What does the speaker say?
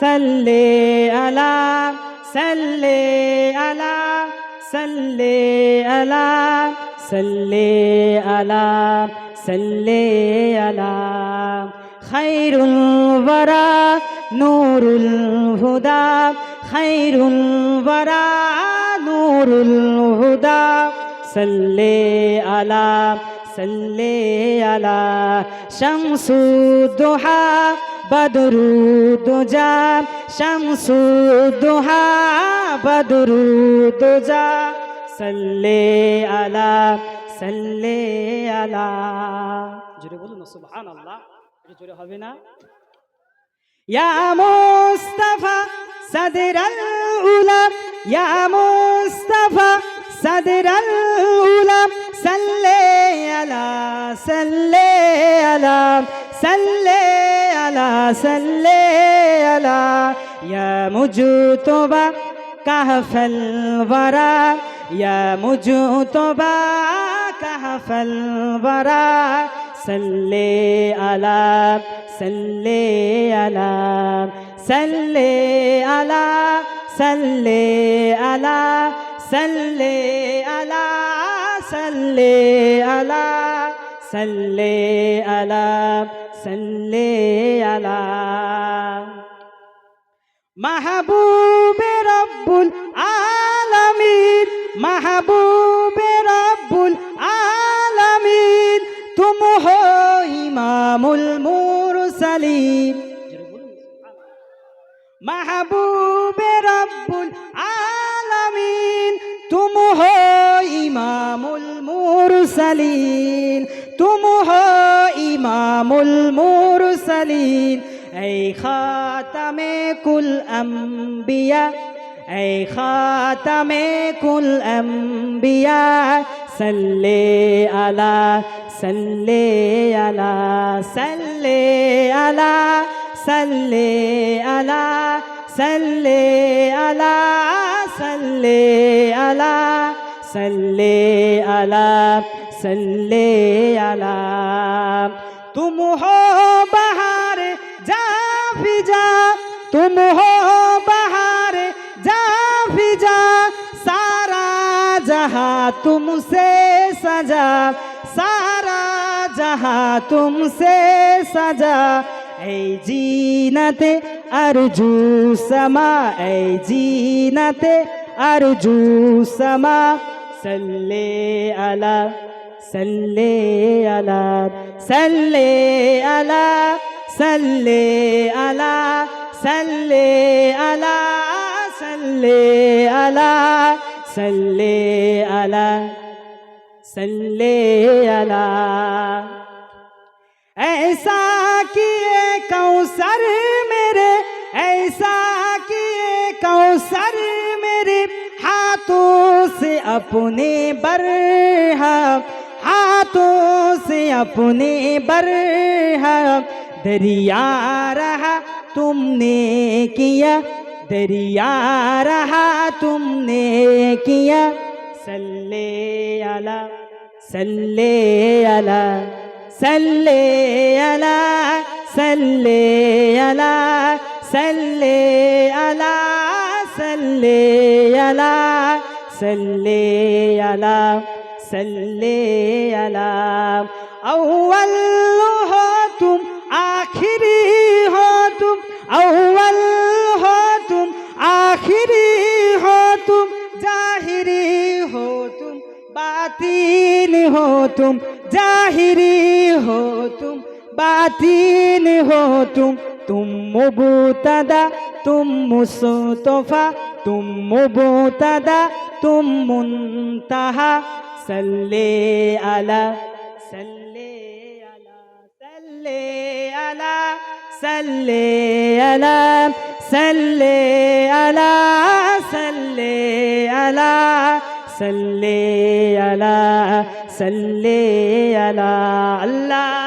صلي على صلي على صلي على صلي على صلي على. خير الورى نور الهدى خير الورى نور الهدى. صلي على صلي على. شمس الضحى সাল্লে আলা শামসুদ্দোহা দোহা বদরু বদরুদ্দোজা সাল্লে আলা সাল্লে আলা। জোরে বলুন না, সুবহানাল্লাহ। এটা জোরে হবে না? ইয়া মুস্তাফা সাদরাল উলা, ইয়া মুস্তাফা সাদরাল উলা। সাল্লে আলা সাল্লে আলা। صلي على يا مجتبى كهف الورى يا مجتبى كهف الورى صلي على صلي على صلي على صلي على صلي على صلي على صلي على সাল্লে আলা। মাহবুবে রব্বুল আলামিন, মাহবুবে রব্বুল আলামিন, তুম হো ইমামুল মুরসালিন। মাহবুবে রব্বুল আলামিন, তুম হো ইমামুল মুরসালিন, তুম হো إمام المرسلين. أي خاتم كل أنبياء أي خاتم كل أنبياء. صلي على صلي على صلي على صلي على صلي على صلي على. सल्ले अला सल्ले अला। तुम हो बहार, जा फिजा। तुम हो बहार, जा फिजा। सारा जहाँ तुमसे सजा, सारा जहाँ तुमसे सजा। ऐ जीनते अरजू समा, ऐ जीनते अरजू समा। सल्ले अला सल्ले अला सल्ले अला सल्ले अला सल्ले अला सल्ले अला सल्ले अला सल्ले अला ऐसा किए कौसर मेरे ऐसा किए कौसर मेरे हाथों से अपने बरहा, हाथों से अपने बरहा। दरिया रहा तुमने किया, दरिया रहा तुमने किया। सल्ले अला सल्ले अला सल्ले अला सल्ले अला सल्ले अला सल्ले अला। صلي على صلي على أول هاتم آخري هاتم أول هاتم آخري هاتم ظاهري هاتم باطل هاتم ظاهري هاتم باطل هاتم তুম মুবুতাদা তুম মুসতফা তুম মুবুতাদা তুম মুনতাহা সাল্লে আলা সাল্লে আলা সাল্লে আলা সাল্লে আলা সাল্লে আলা সাল্লে আলা সাল্লে আলা সাল্লে আলা, আল্লাহ।